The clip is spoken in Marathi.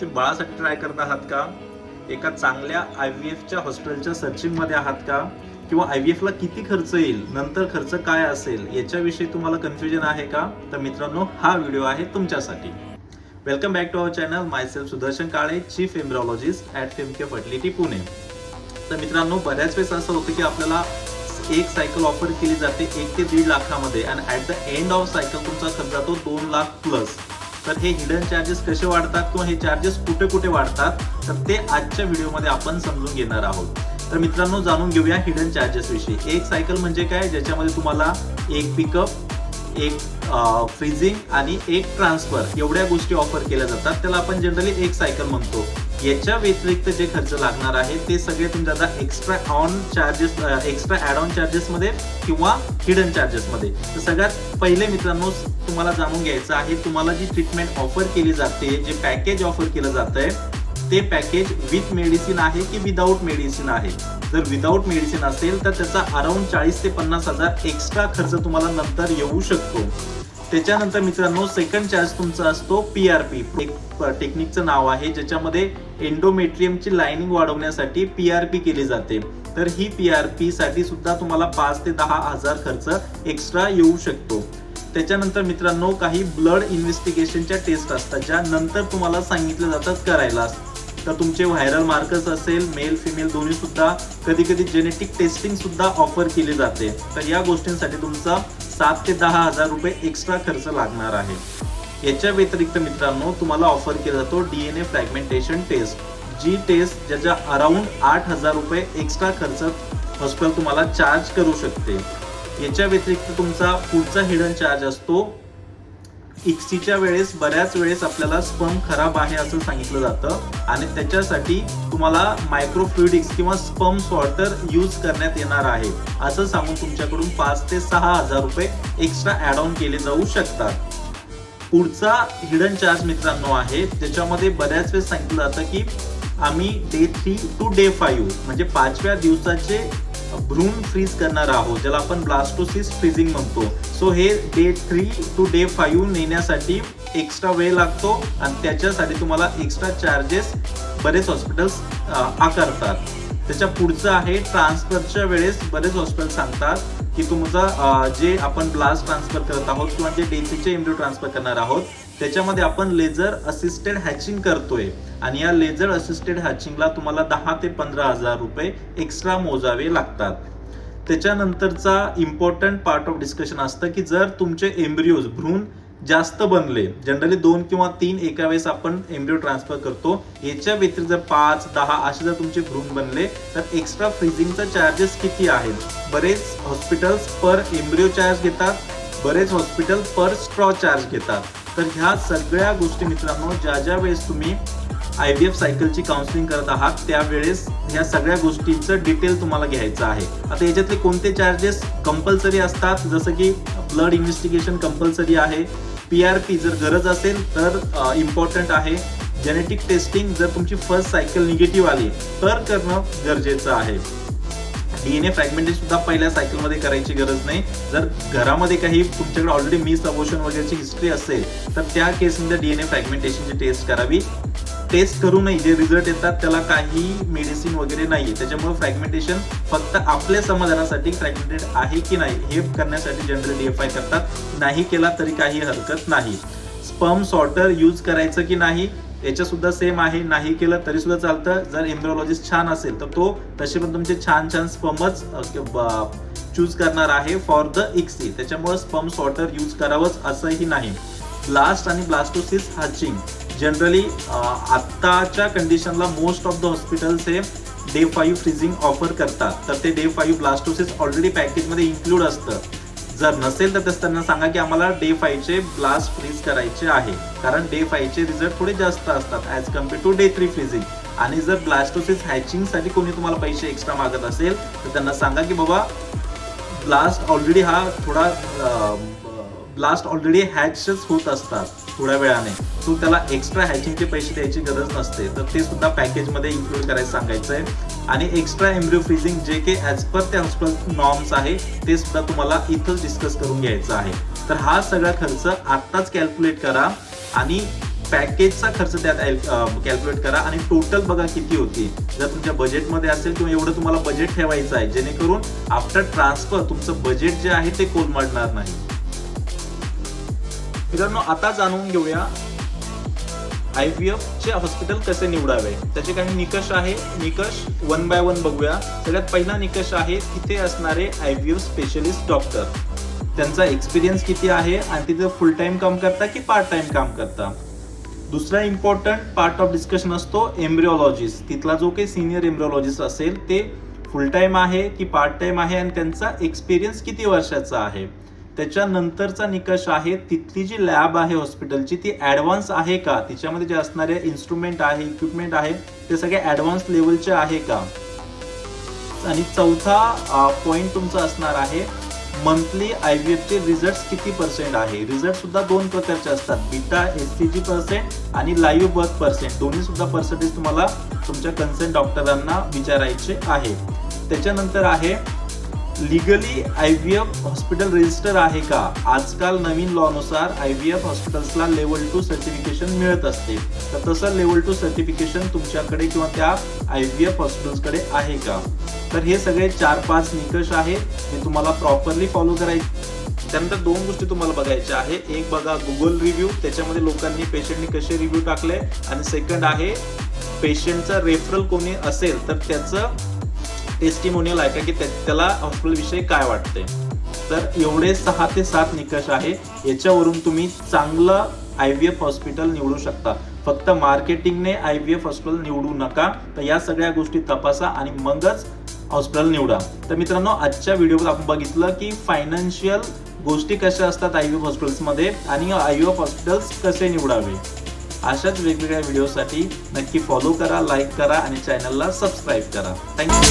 तुम्ही बाळासाठी ट्राय करत आहात का? एका चांगल्या आय व्ही एफच्या हॉस्पिटलच्या सर्चिंगमध्ये आहात का? किंवा आय व्ही एफला किती खर्च येईल? नंतर खर्च काय असेल? याच्याविषयी तुम्हाला कन्फ्युजन आहे का? तर मित्रांनो हा व्हिडिओ आहे तुमच्यासाठी. Welcome back to our channel myself Sudarshan Kale chief embryologist at फिमके fertility Pune तर मित्रांनो बऱ्याच वेळेस असं होतं की आपल्याला एक सायकल ऑफर केली जाते एक ते दीड लाखामध्ये आणि at the end of cycle तुमचा खर्च जातो दोन लाख प्लस तर हे हिडन चार्जेस कसे वाढतात किंवा हे चार्जेस कुठे कुठे वाढतात तर ते आजच्या व्हिडिओमध्ये आपण समजून घेणार आहोत. तर मित्रांनो जाणून घेऊया हिडन चार्जेस विषयी. एक सायकल म्हणजे काय? ज्याच्यामध्ये तुम्हाला एक पिकअप एक फ्रीजिंग आणि एक ट्रान्सफर एवढ्या गोष्टी ऑफर केल्या जातात. त्याला आपण जनरली एक सायकल म्हणतो. याच्या व्यतिरिक्त जे खर्च लागणार आहे ते सगळे तुमच्या आता extra on charges extra add on चार्जेसमध्ये किंवा हिडन चार्जेसमध्ये तर सगळ्यात पहिले मित्रांनो तुम्हाला जाणून घ्यायचं आहे तुम्हाला जी ट्रीटमेंट ऑफर केली जाते जे पॅकेज ऑफर केलं जात आहे ते पॅकेज विथ मेडिसिन आहे की विदाऊट मेडिसिन आहे? जर विदाऊट मेडिसिन असेल तर त्याचा अराउंड चाळीस ते पन्नास हजार एक्स्ट्रा खर्च तुम्हाला नंतर येऊ शकतो. त्याच्यानंतर मित्रांनो सेकंड चार्ज तुमचा असतो पी आर पी एक टेक्निकचं नाव आहे ज्याच्यामध्ये एंडोमेट्रियमची लाइनिंग वाढवण्यासाठी पी आर पी केली जाते. तर ही पी आर पी साठी सुद्धा तुम्हाला पाच ते दहा हजार खर्च एक्स्ट्रा येऊ शकतो. त्याच्यानंतर मित्रांनो काही ब्लड इन्व्हेस्टिगेशनच्या टेस्ट असतात ज्या नंतर तुम्हाला सांगितलं जातात करायला तर तुमचे व्हायरल मार्कर्स असेल मेल फिमेल दोन्ही सुद्धा कधी कधी जेनेटिक टेस्टिंग सुद्धा ऑफर केली जाते. तर या गोष्टींसाठी तुमचा सात ते दहा हजार रुपये एक्स्ट्रा खर्च लागणार आहे. याच्या व्यतिरिक्त मित्रांनो तुम्हाला ऑफर केला जातो D N A fragmentation test G test ज्याच्या अराउंड आठ हजार रुपये एक्स्ट्रा खर्च हॉस्पिटल तुम्हाला चार्ज करू शकते. याच्या व्यतिरिक्त तुमचा पुढचा हिडन चार्ज असतो इक्सीच्या वेळेस बऱ्याच वेळेस आपल्याला स्पम खराब आहे असं सांगितलं जातं. आणि त्याच्यासाठी तुम्हाला मायक्रोफ्लुइडिक्स किंवा स्पम सॉर्टर यूज करण्यात येणार आहे. असं सांगून तुमच्याकडून पाच ते सहा हजार रुपये एक्स्ट्रा ऍड ऑन केले जाऊ शकतात. पुढचा हिडन चार्ज मित्रांनो आहे त्याच्यामध्ये बऱ्याच वेळेस सांगितलं जातं की आम्ही day three to day five म्हणजे पाचव्या दिवसाचे भ्रूण फ्रीज करणार आहोत ज्याला आपण ब्लास्टोसिस फ्रीजिंग म्हणतो. सो हे day three to day five नेण्यासाठी एक्स्ट्रा वेळ लागतो आणि त्याच्यासाठी तुम्हाला एक्स्ट्रा चार्जेस बरेच हॉस्पिटल्स आकारतात. त्याच्या पुढचं आहे ट्रान्सफरच्या वेळेस बरेच हॉस्पिटल सांगतात. की तुमचा जे आपण ब्लास्ट ट्रान्सफर करत आहोत किंवा जे डेसीचे एम्ब्रिओ ट्रान्सफर करणार आहोत त्याच्यामध्ये आपण लेझर असिस्टेड हॅचिंग करतोय. आणि या लेझर असिस्टेड हॅचिंगला तुम्हाला दहा ते पंधरा हजार रुपये एक्स्ट्रा मोजावे लागतात. त्याच्यानंतरचा इम्पॉर्टंट पार्ट ऑफ डिस्कशन असतं की जर तुमचे एम्ब्रियोज भ्रूण जास्त बनले. जनरली दोन किंवा तीन एका वेळेस आपण एम्ब्रिओ ट्रान्सफर करतो. याच्या व्यतिरिक्त जर पाच दहा असे जर तुमचे भ्रूण बनले तर एक्स्ट्रा फ्रीजिंगचा चार्जेस किती आहेत? बरेच हॉस्पिटल्स पर एम्ब्रिओ चार्ज घेतात. बरेच हॉस्पिटल पर स्ट्रॉ चार्ज घेतात. तर ह्या सगळ्या गोष्टी मित्रांनो ज्या ज्या वेळेस तुम्ही आय बी एफ सायकलची काउन्सिलिंग करत आहात त्यावेळेस ह्या सगळ्या गोष्टींचं डिटेल तुम्हाला घ्यायचं आहे. आता याच्यातले कोणते चार्जेस कंपल्सरी असतात? जसं की ब्लड इन्व्हेस्टिगेशन कंपल्सरी आहे. पी आर पी जर गरज असेल तर इम्पॉर्टंट आहे. जेनेटिक टेस्टिंग जर तुमची फर्स्ट सायकल निगेटिव्ह आली तर करणं गरजेचं आहे. डीएनए फ्रॅगमेंटेशन सुद्धा पहिल्या सायकलमध्ये करायची गरज नाही. जर घरामध्ये काही तुमच्याकडे ऑलरेडी मिस अबोशन वगैरेची हिस्ट्री असेल तर त्या केसमध्ये डीएनए फ्रॅगमेंटेशनची टेस्ट करावी. टेस्ट करूनही जे रिझल्ट येतात त्याला काही मेडिसिन वगैरे नाहीये. त्याच्यामुळे फ्रॅगमेंटेशन फक्त आपल्या समाधानासाठी फ्रॅगमेंटेड आहे की नाही हे करण्यासाठी जनरल आय करतात. नाही केला तरी काही हरकत नाही. स्पर्म सॉर्टर यूज करायचं की नाही याच्या सुद्धा सेम आहे. नाही केलं तरी सुद्धा चालतं. जर एम्ब्रॉलॉजिस्ट छान असेल तर तो तसे पण तुमचे छान छान स्पमच चूज करणार आहे फॉर द इक्सी त्याच्यामुळे स्पम सॉर्टर यूज करावंच असंही नाही. ब्लास्ट आणि ब्लास्टोसिस हचिंग जनरली uh, आत्ताच्या कंडिशनला मोस्ट ऑफ द हॉस्पिटल्स हे डे फाईव्ह फ्रीजिंग ऑफर करतात. तर ते डे फाईव्ह ब्लास्टोसिस ऑलरेडी पॅकेजमध्ये इन्क्लूड असतं. जर नसेल तर तसं त्यांना सांगा की आम्हाला डे फाईव्हचे ब्लास्ट फ्रीज करायचे आहे. कारण डे फाईव्हचे रिझल्ट थोडे जास्त असतात as compare to day three freezing आणि जर ब्लास्टोसिस हॅचिंगसाठी कोणी तुम्हाला पैसे एक्स्ट्रा मागत असेल तर त्यांना सांगा की बाबा ब्लास्ट ऑलरेडी हा थोडा ब्लास्ट ऑलरेडी हॅचच होत असतात थोड्या वेळाने. सो त्याला एक्स्ट्रा हॅचिंगचे पैसे द्यायची गरज नसते. तर ते सुद्धा पॅकेजमध्ये इन्क्लूड करायचं सांगायचं आहे आणि एक्स्ट्रा एम्ब्रिओ फ्रीजिंग जे काही ॲज पर त्या हॉस्पिटल नॉर्म्स आहे ते सुद्धा तुम्हाला इथंच डिस्कस करून घ्यायचं आहे. तर हा सगळा खर्च आत्ताच कॅल्क्युलेट करा आणि पॅकेजचा खर्च त्यात कॅल्क्युलेट करा आणि टोटल बघा किती होती. जर तुमच्या बजेटमध्ये असेल किंवा एवढं तुम्हाला बजेट ठेवायचं आहे जेणेकरून आफ्टर ट्रान्सफर तुमचं बजेट जे आहे ते कोलमडणार नाही. मित्रांनो आता जाणून घेऊया आय व्ही एफ चे हॉस्पिटल कसे निवडावे. त्याचे काही निकष आहे. निकष वन बाय वन बघूया. सगळ्यात पहिला निकष आहे तिथे असणारे I V F specialist doctor त्यांचा एक्सपिरियन्स किती आहे आणि तिथे फुल टाइम काम करता की पार्ट टाइम काम करता? दुसरा इम्पॉर्टंट पार्ट ऑफ डिस्कशन असतो एम्ब्रिओलॉजिस्ट तिथला जो काही सिनियर एम्ब्रिओलॉजिस्ट असेल ते फुल टाइम आहे की पार्ट टाइम आहे आणि त्यांचा एक्सपिरियन्स किती वर्षाचा आहे? त्याच्यानंतरचा निकष आहे तिथली जी लॅब आहे हॉस्पिटलची ती ॲडव्हान्स आहे का? तिच्यामध्ये जे असणारे इन्स्ट्रुमेंट आहे इक्विपमेंट आहे ते सगळे ॲडव्हान्स लेवलचे आहे का? आणि चौथा पॉईंट तुमचा असणार आहे मंथली आय व्ही एफचे रिझल्ट किती पर्सेंट आहे? रिझल्ट सुद्धा दोन प्रकारचे असतात beta S C G percent आणि लाईव्ह बर्थ पर्सेंट दोन्ही सुद्धा पर्सेंटेज तुम्हाला तुमच्या कन्सर्न डॉक्टरांना विचारायचे आहे. त्याच्यानंतर आहे legally I V F hospital register आहे का? आजकाल नवीन लॉनुसार आय व्ही एफ हॉस्पिटल्सला लेवल टू सर्टिफिकेशन मिळत असते. तर तसं लेवल टू सर्टिफिकेशन तुमच्याकडे किंवा त्या आय व्ही एफ हॉस्पिटल्सकडे आहे का? तर हे सगळे चार पाच निकष आहेत. हे तुम्हाला प्रॉपरली फॉलो करायचे. त्यानंतर दोन गोष्टी तुम्हाला बघायच्या आहे. एक बघा गुगल रिव्ह्यू त्याच्यामध्ये लोकांनी पेशंटनी कसे रिव्ह्यू टाकले? आणि सेकंड आहे पेशंटचा रेफरल कोणी असेल तर त्याचं टेस्टिमोनियल आहे की त्याला हॉस्पिटलविषयी काय वाटते तर एवढे सहा ते सात निकष आहे. याच्यावरून तुम्ही चांगलं आय व्ही एफ हॉस्पिटल निवडू शकता. फक्त मार्केटिंगने आय व्ही एफ हॉस्पिटल निवडू नका. तर या सगळ्या गोष्टी तपासा आणि मगच हॉस्पिटल निवडा. तर मित्रांनो आजच्या व्हिडिओमध्ये आपण बघितलं की फायनान्शियल गोष्टी कशा असतात आय व्ही एफ हॉस्पिटल्समध्ये आणि आय व्ही एफ हॉस्पिटल्स कसे निवडावे? अशाच वेगवेगळ्या व्हिडिओसाठी नक्की फॉलो करा लाईक करा आणि चॅनलला सबस्क्राईब करा. थँक्यू